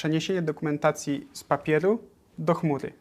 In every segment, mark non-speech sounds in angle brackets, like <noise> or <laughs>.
przeniesienie dokumentacji z papieru do chmury.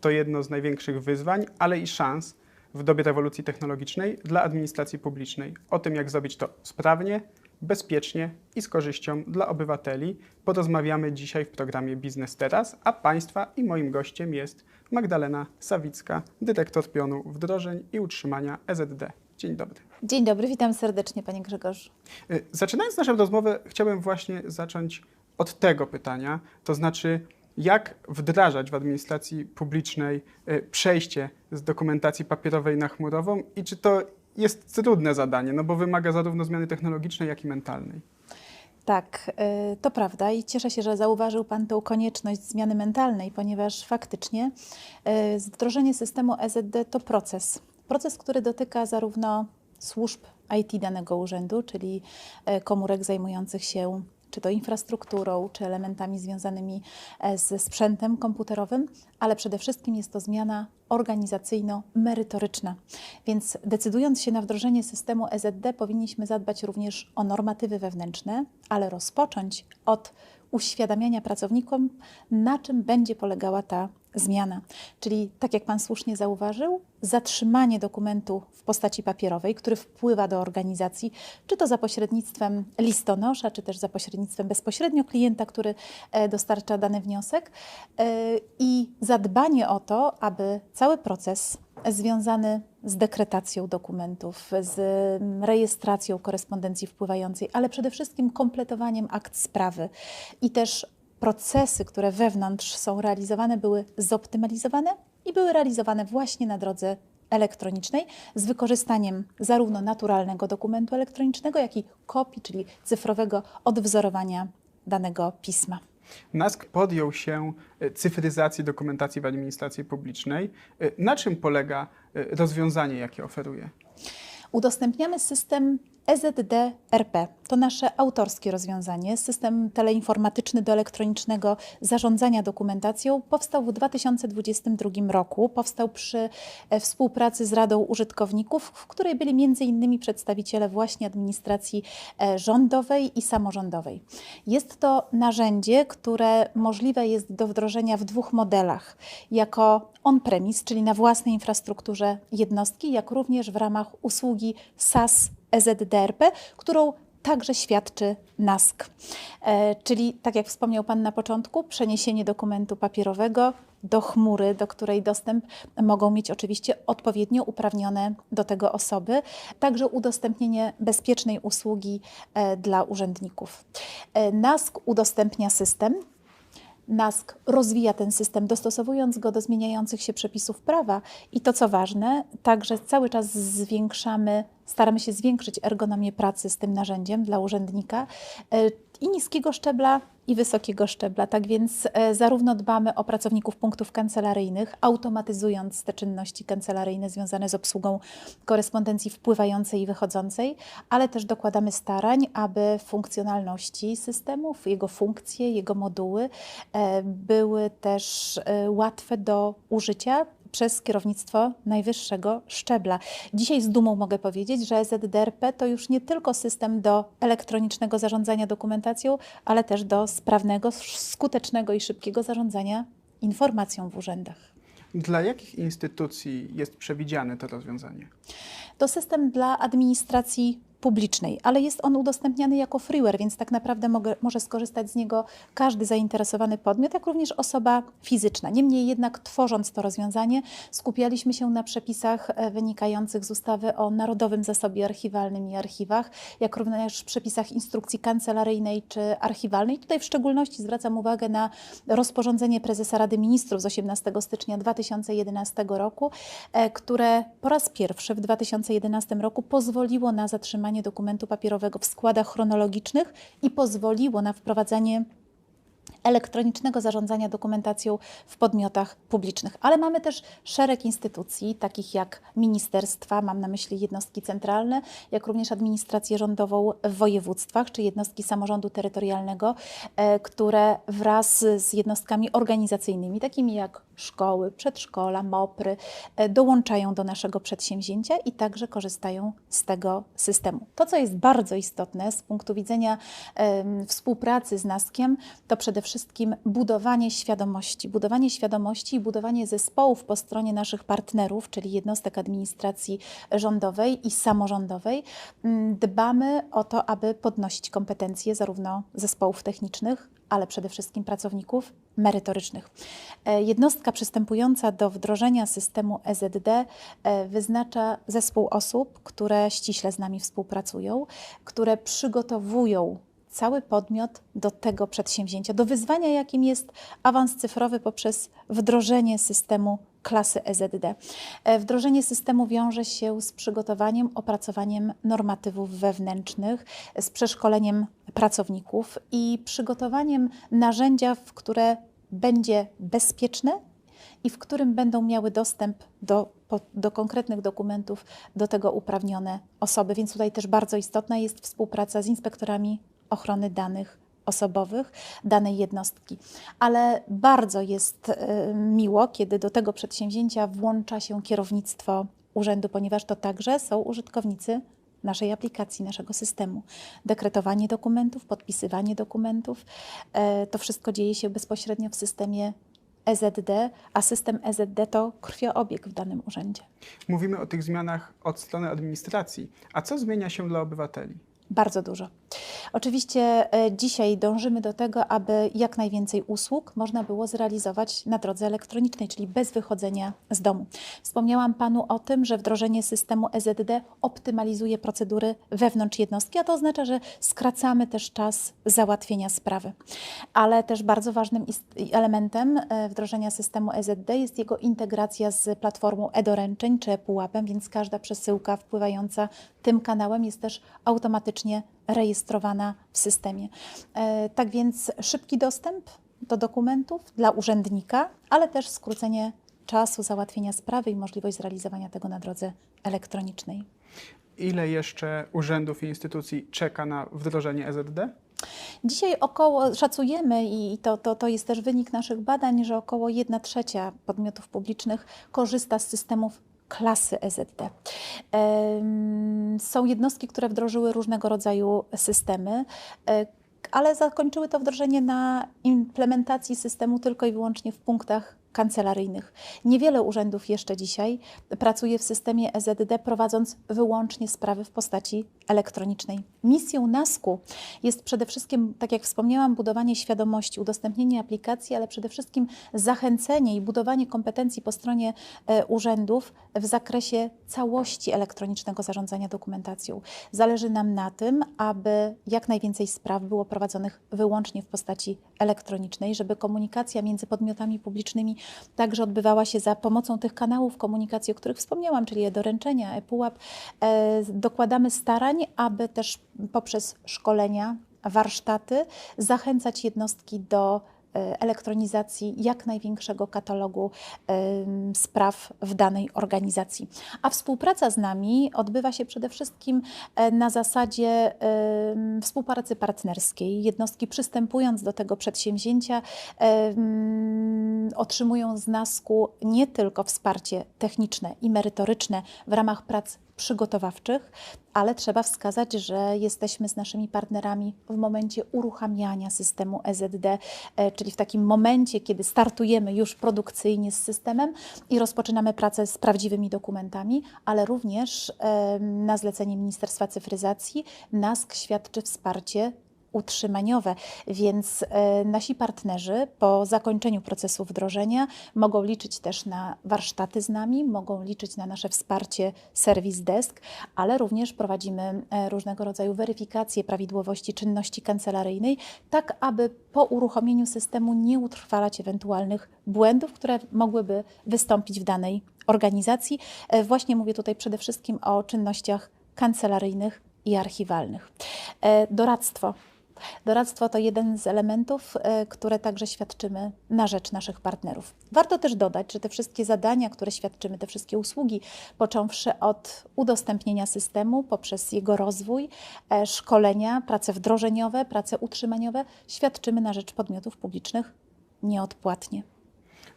To jedno z największych wyzwań, ale i szans w dobie rewolucji technologicznej dla administracji publicznej. O tym, jak zrobić to sprawnie, bezpiecznie i z korzyścią dla obywateli, porozmawiamy dzisiaj w programie Biznes Teraz, a Państwa i moim gościem jest Magdalena Sawicka, dyrektor pionu wdrożeń i utrzymania EZD. Dzień dobry. Dzień dobry, witam serdecznie Panie Grzegorzu. Y, Zaczynając naszą rozmowę, chciałbym właśnie zacząć od tego pytania, to znaczy jak wdrażać w administracji publicznej y, przejście z dokumentacji papierowej na chmurową i czy to jest trudne zadanie, no bo wymaga zarówno zmiany technologicznej, jak i mentalnej. Tak, y, to prawda i cieszę się, że zauważył Pan tą konieczność zmiany mentalnej, ponieważ faktycznie y, wdrożenie systemu EZD to proces. Proces, który dotyka zarówno służb IT danego urzędu, czyli komórek zajmujących się czy to infrastrukturą, czy elementami związanymi e, ze sprzętem komputerowym, ale przede wszystkim jest to zmiana organizacyjno-merytoryczna. Więc decydując się na wdrożenie systemu EZD, powinniśmy zadbać również o normatywy wewnętrzne, ale rozpocząć od uświadamiania pracownikom, na czym będzie polegała ta zmiana. Czyli, tak jak Pan słusznie zauważył, zatrzymanie dokumentu w postaci papierowej, który wpływa do organizacji, czy to za pośrednictwem listonosza, czy też za pośrednictwem bezpośrednio klienta, który e, dostarcza dany wniosek, e, i zadbanie o to, aby cały proces związany z dekretacją dokumentów, z rejestracją korespondencji wpływającej, ale przede wszystkim kompletowaniem akt sprawy i też procesy, które wewnątrz są realizowane, były zoptymalizowane i były realizowane właśnie na drodze elektronicznej z wykorzystaniem zarówno naturalnego dokumentu elektronicznego, jak i kopii, czyli cyfrowego odwzorowania danego pisma. NASK podjął się y, cyfryzacji dokumentacji w administracji publicznej. Y, Na czym polega y, rozwiązanie, jakie oferuje? Udostępniamy system E EZD-RP. To nasze autorskie rozwiązanie. System teleinformatyczny do elektronicznego zarządzania dokumentacją powstał w 2022 roku. Powstał przy e, współpracy z Radą Użytkowników, w której byli m.in. przedstawiciele właśnie administracji e, rządowej i samorządowej. Jest to narzędzie, które możliwe jest do wdrożenia w dwóch modelach. Jako on-premise, czyli na własnej infrastrukturze jednostki, jak również w ramach usługi SaaS EZDRP, którą także świadczy NASK. E, czyli, tak jak wspomniał Pan na początku, przeniesienie dokumentu papierowego do chmury, do której dostęp mogą mieć oczywiście odpowiednio uprawnione do tego osoby, także udostępnienie bezpiecznej usługi e, dla urzędników. E, NASK udostępnia system, NASK rozwija ten system, dostosowując go do zmieniających się przepisów prawa. I to, co ważne, także cały czas zwiększamy, staramy się zwiększyć ergonomię pracy z tym narzędziem dla urzędnika i niskiego szczebla, i wysokiego szczebla. Tak więc e, zarówno dbamy o pracowników punktów kancelaryjnych, automatyzując te czynności kancelaryjne związane z obsługą korespondencji wpływającej i wychodzącej, ale też dokładamy starań, aby funkcjonalności systemów, jego funkcje, jego moduły e, były też e, łatwe do użycia przez kierownictwo najwyższego szczebla. Dzisiaj z dumą mogę powiedzieć, że EZDRP to już nie tylko system do elektronicznego zarządzania dokumentacją, ale też do sprawnego, skutecznego i szybkiego zarządzania informacją w urzędach. Dla jakich instytucji jest przewidziane to rozwiązanie? To system dla administracji publicznej, ale jest on udostępniany jako freeware, więc tak naprawdę mogę, może skorzystać z niego każdy zainteresowany podmiot, jak również osoba fizyczna. Niemniej jednak tworząc to rozwiązanie, skupialiśmy się na przepisach e, wynikających z ustawy o Narodowym Zasobie Archiwalnym i Archiwach, jak również przepisach instrukcji kancelaryjnej czy archiwalnej. Tutaj w szczególności zwracam uwagę na rozporządzenie prezesa Rady Ministrów z 18 stycznia 2011 roku, e, które po raz pierwszy w 2011 roku pozwoliło na zatrzymanie dokumentu papierowego w składach chronologicznych i pozwoliło na wprowadzenie elektronicznego zarządzania dokumentacją w podmiotach publicznych. Ale mamy też szereg instytucji, takich jak ministerstwa, mam na myśli jednostki centralne, jak również administrację rządową w województwach czy jednostki samorządu terytorialnego, e, które wraz z jednostkami organizacyjnymi, takimi jak szkoły, przedszkola, MOPRy e, dołączają do naszego przedsięwzięcia i także korzystają z tego systemu. To, co jest bardzo istotne z punktu widzenia współpracy z NASKiem, to przede wszystkim budowanie świadomości. Budowanie świadomości i budowanie zespołów po stronie naszych partnerów, czyli jednostek administracji rządowej i samorządowej. Mm, Dbamy o to, aby podnosić kompetencje zarówno zespołów technicznych, ale przede wszystkim pracowników merytorycznych. E, Jednostka przystępująca do wdrożenia systemu EZD e, wyznacza zespół osób, które ściśle z nami współpracują, które przygotowują cały podmiot do tego przedsięwzięcia, do wyzwania, jakim jest awans cyfrowy poprzez wdrożenie systemu klasy EZD. E, Wdrożenie systemu wiąże się z przygotowaniem, opracowaniem normatywów wewnętrznych, z przeszkoleniem pracowników i przygotowaniem narzędzia, w które będzie bezpieczne i w którym będą miały dostęp do, do konkretnych dokumentów, do tego uprawnione osoby. Więc tutaj też bardzo istotna jest współpraca z inspektorami ochrony danych osobowych danej jednostki. Ale bardzo jest e, miło, kiedy do tego przedsięwzięcia włącza się kierownictwo urzędu, ponieważ to także są użytkownicy naszej aplikacji, naszego systemu. Dekretowanie dokumentów, podpisywanie dokumentów, e, to wszystko dzieje się bezpośrednio w systemie EZD, a system EZD to krwioobieg w danym urzędzie. Mówimy o tych zmianach od strony administracji. A co zmienia się dla obywateli? Bardzo dużo. Oczywiście e, dzisiaj dążymy do tego, aby jak najwięcej usług można było zrealizować na drodze elektronicznej, czyli bez wychodzenia z domu. Wspomniałam Panu o tym, że wdrożenie systemu EZD optymalizuje procedury wewnątrz jednostki, a to oznacza, że skracamy też czas załatwienia sprawy. Ale też bardzo ważnym elementem e, wdrożenia systemu EZD jest jego integracja z platformą e-doręczeń czy e-pułapem, więc każda przesyłka wpływająca tym kanałem jest też automatycznie rejestrowana w systemie. E, Tak więc szybki dostęp do dokumentów dla urzędnika, ale też skrócenie czasu załatwienia sprawy i możliwość zrealizowania tego na drodze elektronicznej. Ile jeszcze urzędów i instytucji czeka na wdrożenie EZD? Dzisiaj około, szacujemy i to, to, to jest też wynik naszych badań, że około 1 trzecia podmiotów publicznych korzysta z systemów klasy EZD. Są jednostki, które wdrożyły różnego rodzaju systemy, e, ale zakończyły to wdrożenie na implementacji systemu tylko i wyłącznie w punktach kancelaryjnych. Niewiele urzędów jeszcze dzisiaj pracuje w systemie EZD, prowadząc wyłącznie sprawy w postaci elektronicznej. Misją NASK-u jest przede wszystkim, tak jak wspomniałam, budowanie świadomości, udostępnienie aplikacji, ale przede wszystkim zachęcenie i budowanie kompetencji po stronie e, urzędów w zakresie całości elektronicznego zarządzania dokumentacją. Zależy nam na tym, aby jak najwięcej spraw było prowadzonych wyłącznie w postaci elektronicznej, żeby komunikacja między podmiotami publicznymi także odbywała się za pomocą tych kanałów komunikacji, o których wspomniałam, czyli e-doręczenia, e-pułap. E, Dokładamy starań, aby też poprzez szkolenia, warsztaty zachęcać jednostki do elektronizacji jak największego katalogu spraw w danej organizacji. A współpraca z nami odbywa się przede wszystkim e, na zasadzie współpracy partnerskiej. Jednostki przystępując do tego przedsięwzięcia otrzymują z NASK-u nie tylko wsparcie techniczne i merytoryczne w ramach prac przygotowawczych, ale trzeba wskazać, że jesteśmy z naszymi partnerami w momencie uruchamiania systemu EZD, e, czyli w takim momencie, kiedy startujemy już produkcyjnie z systemem i rozpoczynamy pracę z prawdziwymi dokumentami, ale również na zlecenie Ministerstwa Cyfryzacji NASK świadczy wsparcie utrzymaniowe, więc e, nasi partnerzy po zakończeniu procesu wdrożenia mogą liczyć też na warsztaty z nami, mogą liczyć na nasze wsparcie Service Desk, ale również prowadzimy e, różnego rodzaju weryfikacje prawidłowości czynności kancelaryjnej, tak aby po uruchomieniu systemu nie utrwalać ewentualnych błędów, które mogłyby wystąpić w danej organizacji. E, Właśnie mówię tutaj przede wszystkim o czynnościach kancelaryjnych i archiwalnych. Doradztwo. Doradztwo to jeden z elementów, e, które także świadczymy na rzecz naszych partnerów. Warto też dodać, że te wszystkie zadania, które świadczymy, te wszystkie usługi, począwszy od udostępnienia systemu poprzez jego rozwój, e, szkolenia, prace wdrożeniowe, prace utrzymaniowe, świadczymy na rzecz podmiotów publicznych nieodpłatnie.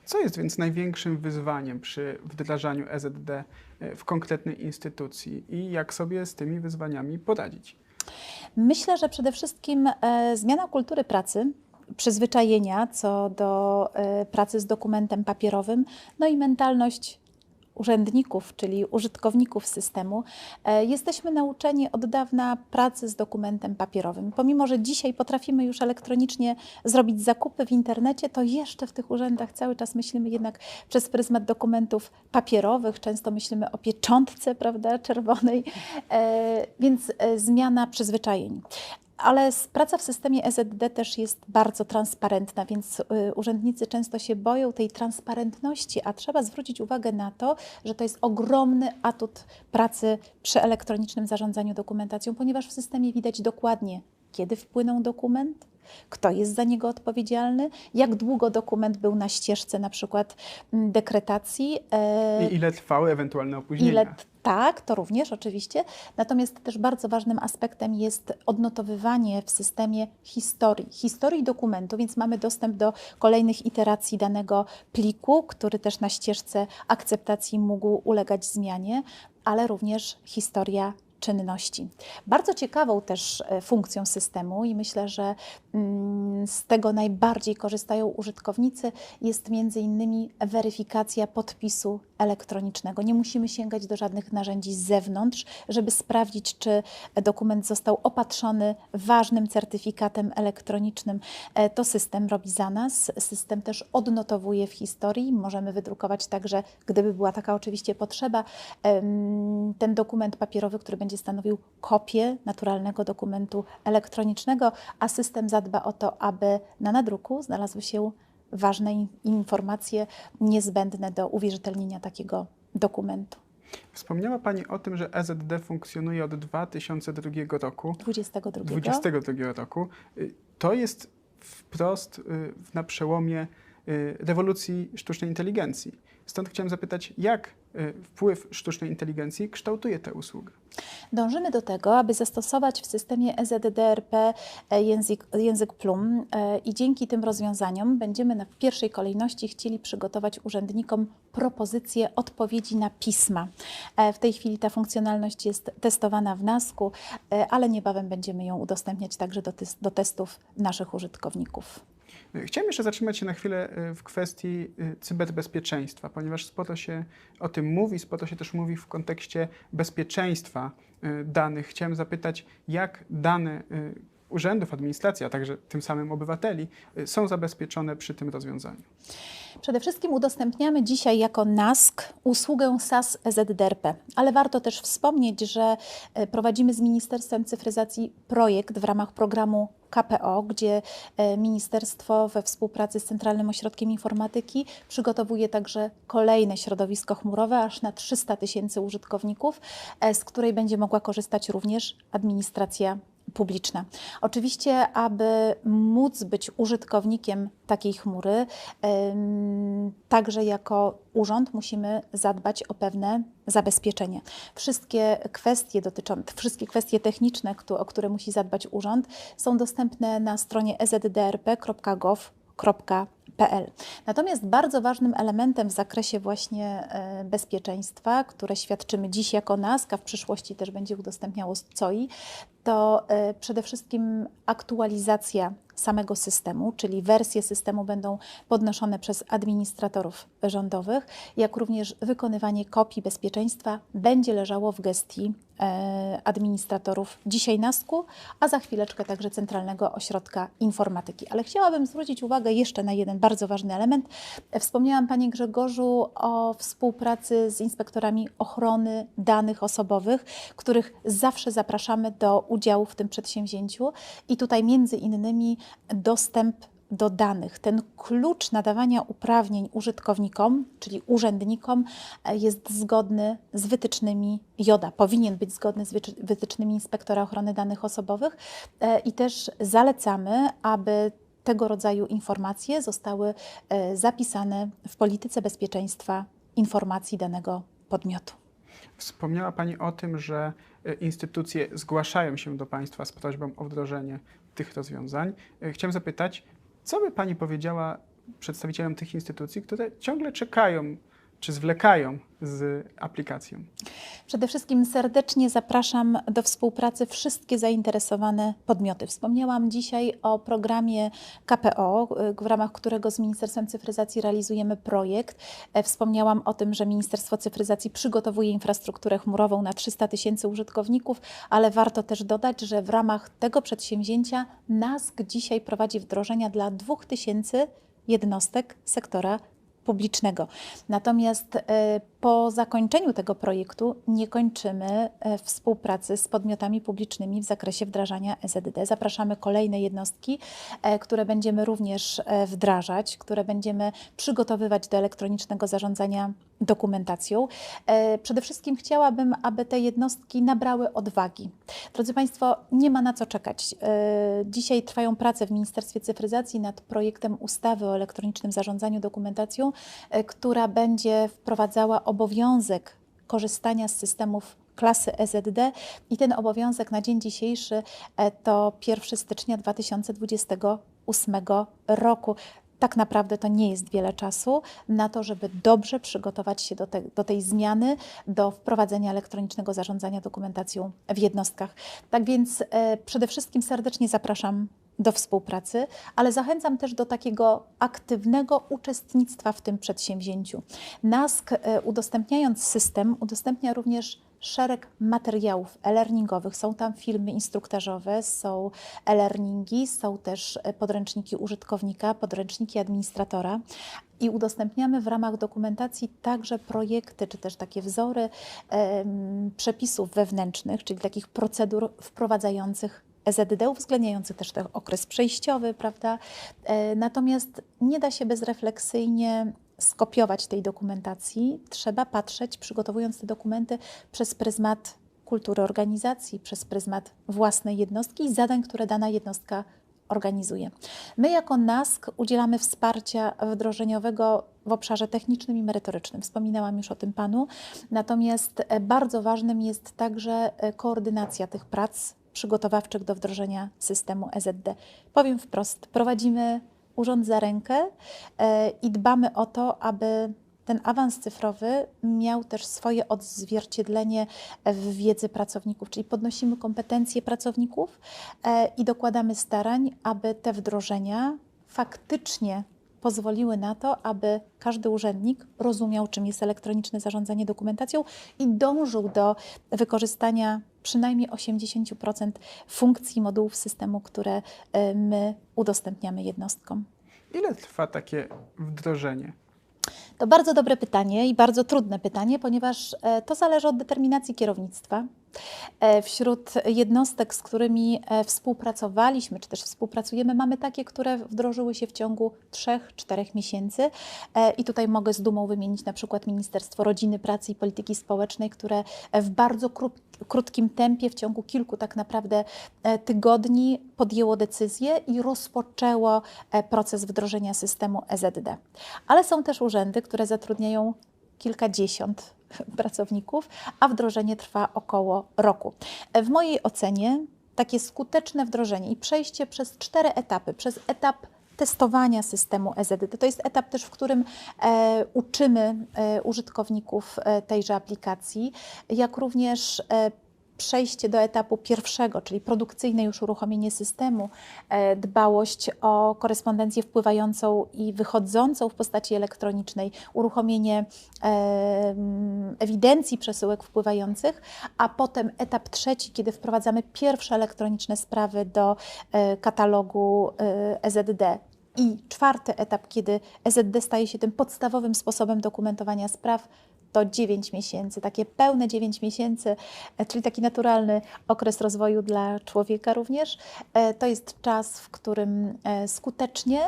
Co jest więc największym wyzwaniem przy wdrażaniu EZD e, w konkretnej instytucji i jak sobie z tymi wyzwaniami poradzić? Myślę, że przede wszystkim e, zmiana kultury pracy, przyzwyczajenia co do e, pracy z dokumentem papierowym, no i mentalność urzędników, czyli użytkowników systemu. E, Jesteśmy nauczeni od dawna pracy z dokumentem papierowym. Pomimo, że dzisiaj potrafimy już elektronicznie zrobić zakupy w internecie, to jeszcze w tych urzędach cały czas myślimy jednak przez pryzmat dokumentów papierowych. Często myślimy o pieczątce, prawda, czerwonej, e, więc e, zmiana przyzwyczajeń. Ale praca w systemie EZD też jest bardzo transparentna, więc y, urzędnicy często się boją tej transparentności, a trzeba zwrócić uwagę na to, że to jest ogromny atut pracy przy elektronicznym zarządzaniu dokumentacją, ponieważ w systemie widać dokładnie, kiedy wpłynął dokument, kto jest za niego odpowiedzialny, jak długo dokument był na ścieżce na przykład dekretacji. e, I ile trwały ewentualne opóźnienia? Ile tak, to również oczywiście. Natomiast też bardzo ważnym aspektem jest odnotowywanie w systemie historii, historii dokumentu, więc mamy dostęp do kolejnych iteracji danego pliku, który też na ścieżce akceptacji mógł ulegać zmianie, ale również historia czynności. Bardzo ciekawą też e, funkcją systemu i myślę, że mm, z tego najbardziej korzystają użytkownicy jest między innymi weryfikacja podpisu elektronicznego. Nie musimy sięgać do żadnych narzędzi z zewnątrz, żeby sprawdzić, czy dokument został opatrzony ważnym certyfikatem elektronicznym. E, To system robi za nas. System też odnotowuje w historii. Możemy wydrukować także, gdyby była taka oczywiście potrzeba, ten dokument papierowy, który będzie stanowił kopię naturalnego dokumentu elektronicznego, a system zadba o to, aby na nadruku znalazły się ważne in- informacje niezbędne do uwierzytelnienia takiego dokumentu. Wspomniała Pani o tym, że EZD funkcjonuje od 2002 roku. 22. 2022 roku. Y, To jest wprost y, na przełomie y, rewolucji sztucznej inteligencji. Stąd chciałem zapytać, jak wpływ sztucznej inteligencji kształtuje tę usługę? Dążymy do tego, aby zastosować w systemie EZDRP e, język, język Plum e, i dzięki tym rozwiązaniom będziemy na, w pierwszej kolejności chcieli przygotować urzędnikom propozycje odpowiedzi na pisma. E, W tej chwili ta funkcjonalność jest testowana w NASK-u, ale niebawem będziemy ją udostępniać także do, do testów naszych użytkowników. Chciałem jeszcze zatrzymać się na chwilę y, w kwestii y, cyberbezpieczeństwa, ponieważ sporo się o tym mówi, sporo się też mówi w kontekście bezpieczeństwa y, danych. Chciałem zapytać, jak dane urzędów, administracji, a także tym samym obywateli y, są zabezpieczone przy tym rozwiązaniu. Przede wszystkim udostępniamy dzisiaj jako NASK usługę SAS EZDRP, ale warto też wspomnieć, że e, prowadzimy z Ministerstwem Cyfryzacji projekt w ramach programu KPO, gdzie e, ministerstwo we współpracy z Centralnym Ośrodkiem Informatyki przygotowuje także kolejne środowisko chmurowe, aż na 300 tysięcy użytkowników, z której będzie mogła korzystać również administracja publiczna. Oczywiście, aby móc być użytkownikiem takiej chmury, także jako urząd musimy zadbać o pewne zabezpieczenie. Wszystkie kwestie dotyczące, wszystkie kwestie techniczne, o które musi zadbać urząd, są dostępne na stronie E ezdrp.gov.pl. Natomiast bardzo ważnym elementem w zakresie właśnie e, bezpieczeństwa, które świadczymy dziś jako NASK, a w przyszłości też będzie udostępniało COI, to e, przede wszystkim aktualizacja samego systemu, czyli wersje systemu będą podnoszone przez administratorów rządowych, jak również wykonywanie kopii bezpieczeństwa będzie leżało w gestii e, administratorów dzisiaj NASK-u, a za chwileczkę także Centralnego Ośrodka Informatyki. Ale chciałabym zwrócić uwagę jeszcze na jeden bardzo ważny element. Wspomniałam Panie Grzegorzu o współpracy z inspektorami ochrony danych osobowych, których zawsze zapraszamy do udziału w tym przedsięwzięciu i tutaj między innymi dostęp do danych. Ten klucz nadawania uprawnień użytkownikom, czyli urzędnikom, e, jest zgodny z wytycznymi JODA. Powinien być zgodny z wytycznymi inspektora ochrony danych osobowych e, i też zalecamy, aby tego rodzaju informacje zostały e, zapisane w polityce bezpieczeństwa informacji danego podmiotu. Wspomniała Pani o tym, że instytucje zgłaszają się do Państwa z prośbą o wdrożenie tych rozwiązań. E, Chciałem zapytać, co by Pani powiedziała przedstawicielom tych instytucji, które ciągle czekają czy zwlekają z aplikacją? Przede wszystkim serdecznie zapraszam do współpracy wszystkie zainteresowane podmioty. Wspomniałam dzisiaj o programie KPO, w ramach którego z Ministerstwem Cyfryzacji realizujemy projekt. E, Wspomniałam o tym, że Ministerstwo Cyfryzacji przygotowuje infrastrukturę chmurową na 300 tysięcy użytkowników, ale warto też dodać, że w ramach tego przedsięwzięcia NASK dzisiaj prowadzi wdrożenia dla 2000 jednostek sektora publicznego. Natomiast e, po zakończeniu tego projektu nie kończymy e, współpracy z podmiotami publicznymi w zakresie wdrażania EZD. Zapraszamy kolejne jednostki, e, które będziemy również e, wdrażać, które będziemy przygotowywać do elektronicznego zarządzania dokumentacją. Przede wszystkim chciałabym, aby te jednostki nabrały odwagi. Drodzy Państwo, nie ma na co czekać. Dzisiaj trwają prace w Ministerstwie Cyfryzacji nad projektem ustawy o elektronicznym zarządzaniu dokumentacją, która będzie wprowadzała obowiązek korzystania z systemów klasy EZD i ten obowiązek na dzień dzisiejszy e, to 1 stycznia 2028 roku. Tak naprawdę to nie jest wiele czasu na to, żeby dobrze przygotować się do, te, do tej zmiany, do wprowadzenia elektronicznego zarządzania dokumentacją w jednostkach. Tak więc e, przede wszystkim serdecznie zapraszam do współpracy, ale zachęcam też do takiego aktywnego uczestnictwa w tym przedsięwzięciu. NASK, e, udostępniając system, udostępnia również szereg materiałów e-learningowych. Są tam filmy instruktażowe, są e-learningi, są też e, podręczniki użytkownika, podręczniki administratora. I udostępniamy w ramach dokumentacji także projekty, czy też takie wzory przepisów wewnętrznych, czyli takich procedur wprowadzających EZD, uwzględniający też ten okres przejściowy, prawda? E, Natomiast nie da się bezrefleksyjnie skopiować tej dokumentacji. Trzeba patrzeć, przygotowując te dokumenty, przez pryzmat kultury organizacji, przez pryzmat własnej jednostki i zadań, które dana jednostka organizuje. My jako NASK udzielamy wsparcia wdrożeniowego w obszarze technicznym i merytorycznym. Wspominałam już o tym Panu. Natomiast e, bardzo ważnym jest także e, koordynacja tych prac przygotowawczych do wdrożenia systemu EZD. Powiem wprost, prowadzimy urząd za rękę e, i dbamy o to, aby ten awans cyfrowy miał też swoje odzwierciedlenie w wiedzy pracowników, czyli podnosimy kompetencje pracowników e, i dokładamy starań, aby te wdrożenia faktycznie pozwoliły na to, aby każdy urzędnik rozumiał, czym jest elektroniczne zarządzanie dokumentacją i dążył do wykorzystania przynajmniej 80% funkcji modułów systemu, które e, my udostępniamy jednostkom. Ile trwa takie wdrożenie? To bardzo dobre pytanie i bardzo trudne pytanie, ponieważ e, to zależy od determinacji kierownictwa. E, Wśród jednostek, z którymi e, współpracowaliśmy, czy też współpracujemy, mamy takie, które wdrożyły się w ciągu 3-4 miesięcy. I tutaj mogę z dumą wymienić na przykład Ministerstwo Rodziny, Pracy i Polityki Społecznej, które w bardzo kró- krótkim tempie, w ciągu kilku tak naprawdę tygodni podjęło decyzję i rozpoczęło proces wdrożenia systemu EZD. Ale są też urzędy, które zatrudniają kilkadziesiąt <laughs> pracowników, a wdrożenie trwa około roku. W mojej ocenie takie skuteczne wdrożenie i przejście przez cztery etapy, przez etap testowania systemu EZD. To jest etap też, w którym e, uczymy e, użytkowników e, tejże aplikacji, jak również e, przejście do etapu pierwszego, czyli produkcyjne już uruchomienie systemu, e, dbałość o korespondencję wpływającą i wychodzącą w postaci elektronicznej, uruchomienie e, mm, ewidencji przesyłek wpływających, a potem etap trzeci, kiedy wprowadzamy pierwsze elektroniczne sprawy do e, katalogu EZD. I czwarty etap, kiedy EZD staje się tym podstawowym sposobem dokumentowania spraw, to 9 miesięcy, takie pełne 9 miesięcy, e, czyli taki naturalny okres rozwoju dla człowieka również. E, To jest czas, w którym e, skutecznie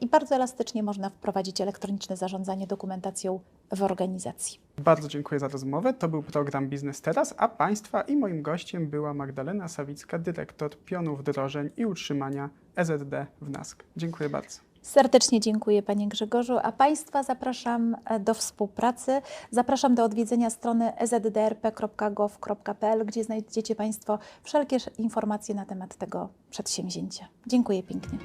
i bardzo elastycznie można wprowadzić elektroniczne zarządzanie dokumentacją w organizacji. Bardzo dziękuję za rozmowę. To był program Biznes Teraz, a Państwa i moim gościem była Magdalena Sawicka, dyrektor pionu wdrożeń i utrzymania EZD w NASK. Dziękuję bardzo. Serdecznie dziękuję Panie Grzegorzu, a Państwa zapraszam e, do współpracy. Zapraszam do odwiedzenia strony ezdrp.gov.pl, gdzie znajdziecie Państwo wszelkie informacje na temat tego przedsięwzięcia. Dziękuję pięknie.